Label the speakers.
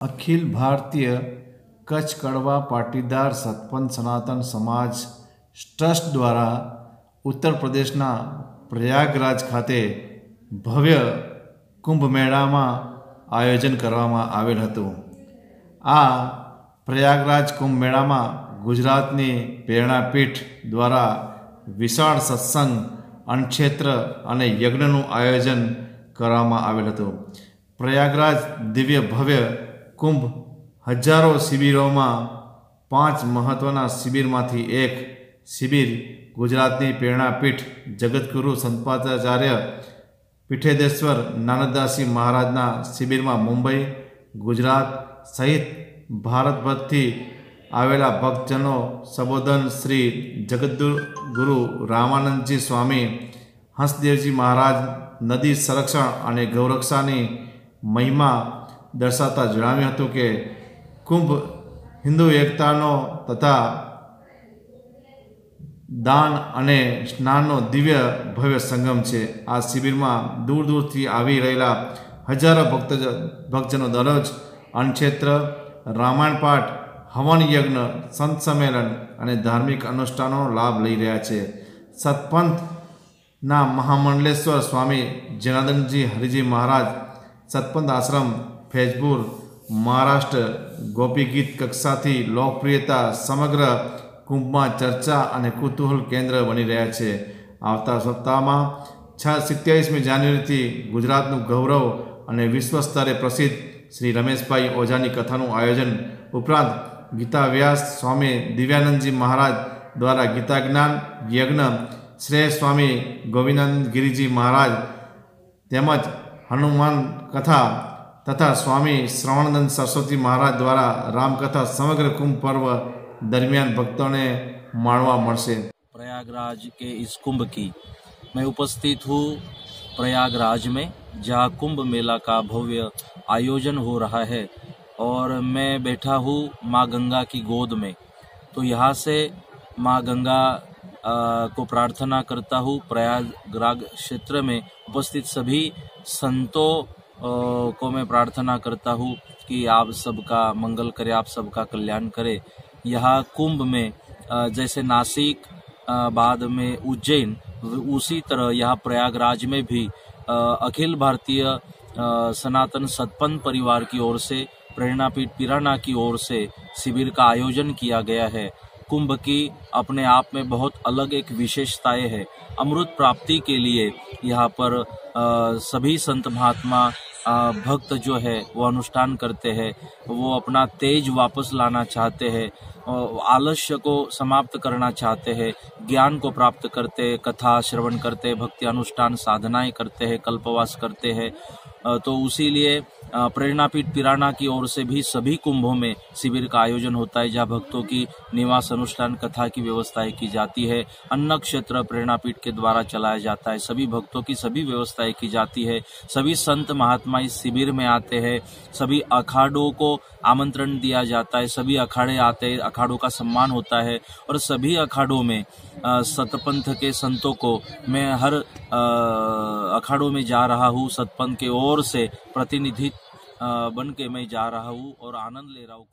Speaker 1: અખિલ ભારતીય કચ્છ કડવા પાટીદાર સતપંથ સનાતન સમાજ ટ્રસ્ટ દ્વારા ઉત્તર પ્રદેશના પ્રયાગરાજ ખાતે ભવ્ય કુંભમેળામાં આયોજન કરવામાં આવેલ હતું. આ પ્રયાગરાજ કુંભ મેળામાં ગુજરાતની પ્રેરણાપીઠ દ્વારા વિશાળ સત્સંગ અણક્ષેત્ર અને યજ્ઞનું આયોજન કરવામાં આવેલ હતું. પ્રયાગરાજ દિવ્ય ભવ્ય કુંભ હજારો શિબિરોમાં પાંચ મહત્ત્વના શિબિરમાંથી એક શિબિર ગુજરાતની પ્રેરણાપીઠ જગતગુરુ સંતપાદાચાર્ય પીઠેદેશ્વર નાનદાસી મહારાજના શિબિરમાં મુંબઈ, ગુજરાત સહિત ભારતભરથી આવેલા ભક્તજનો સંબોધન શ્રી જગદગુરુ રામાનંદજી સ્વામી, હંસદેવજી મહારાજ, નદી સંરક્ષણ અને ગૌરક્ષાની મહિમા દર્શાવતા જણાવ્યું હતું કે કુંભ હિન્દુ એકતાનો તથા દાન અને સ્નાનનો દિવ્ય ભવ્ય સંગમ છે. આ શિબિરમાં દૂર દૂરથી આવી રહેલા હજારો ભક્ત ભક્તજનો દરરોજ અન્નક્ષેત્ર, રામાયણ પાઠ, હવન યજ્ઞ, સંત સંમેલન અને ધાર્મિક અનુષ્ઠાનોનો લાભ લઈ રહ્યા છે. સતપંથના મહામંડલેશ્વર સ્વામી જનાર્દનજી હરિજી મહારાજ સતપંથ આશ્રમ ફેજપુર, મહારાષ્ટ્ર ગોપી ગીત કક્ષાથી લોકપ્રિયતા સમગ્ર કુંભમાં ચર્ચા અને કુતૂહલ કેન્દ્ર બની રહ્યા છે. આવતા સપ્તાહમાં છ સિત્યાવીસમી જાન્યુઆરીથી ગુજરાતનું ગૌરવ અને વિશ્વ સ્તરે પ્રસિદ્ધ શ્રી રમેશભાઈ ઓઝાની કથાનું આયોજન ઉપરાંત ગીતા વ્યાસ સ્વામી દિવ્યાનંદજી મહારાજ દ્વારા ગીતા જ્ઞાન યજ્ઞ, શ્રેય સ્વામી ગોવિંદાનંદ ગિરિજી મહારાજ તેમજ હનુમાન કથા તથા સ્વામી શ્રવણાનંદ સરસ્વતી મહારાજ દ્વારા રામકથા સમગ્ર કુંભ પર્વ दरमियान भक्तों ने माणवा મળશે
Speaker 2: प्रयागराज के इस कुंभ की मैं उपस्थित हूँ प्रयागराज में जहाँ कुंभ मेला का भव्य आयोजन हो रहा है और मैं बैठा हूँ माँ गंगा की गोद में तो यहाँ से माँ गंगा आ, को प्रार्थना करता हूँ प्रयागराज क्षेत्र में उपस्थित सभी संतों आ, को मैं प्रार्थना करता हूँ कि आप सबका मंगल करे आप सबका कल्याण करे। यह कुंभ में जैसे नासिक बाद में उज्जैन उसी तरह यह प्रयागराज में भी अखिल भारतीय सनातन सतपन परिवार की ओर से प्रेरणापीठ पिराना की ओर से शिविर का आयोजन किया गया है। कुंभ की अपने आप में बहुत अलग एक विशेषताएँ है। अमृत प्राप्ति के लिए यहाँ पर आ, सभी संत महात्मा भक्त जो है, वो अनुष्ठान करते हैं, वो अपना तेज वापस लाना चाहते हैं आलस्य को समाप्त करना चाहते हैं, ज्ञान को प्राप्त करते कथा श्रवण करते भक्ति अनुष्ठान साधनाएँ करते हैं, कल्पवास करते हैं तो उसीलिए प्रेरणापीठ पिराना की ओर से भी सभी कुंभों में शिविर का आयोजन होता है, जहाँ भक्तों की निवास अनुष्ठान, कथा की व्यवस्थाएँ की जाती है। अन्न क्षेत्र प्रेरणापीठ के द्वारा चलाया जाता है। सभी भक्तों की सभी व्यवस्थाएँ की जाती है। सभी संत महात्मा इस शिविर में आते हैं। सभी अखाड़ों को आमंत्रण दिया जाता है। सभी अखाड़े आते हैं। अखाड़ों का सम्मान होता है और सभी अखाड़ों में सतपंथ के संतों को मैं हर अखाड़ों में जा रहा हूँ। सतपंथ के ओर से प्रतिनिधि बन के मैं जा रहा हूँ और आनंद ले रहा हूँ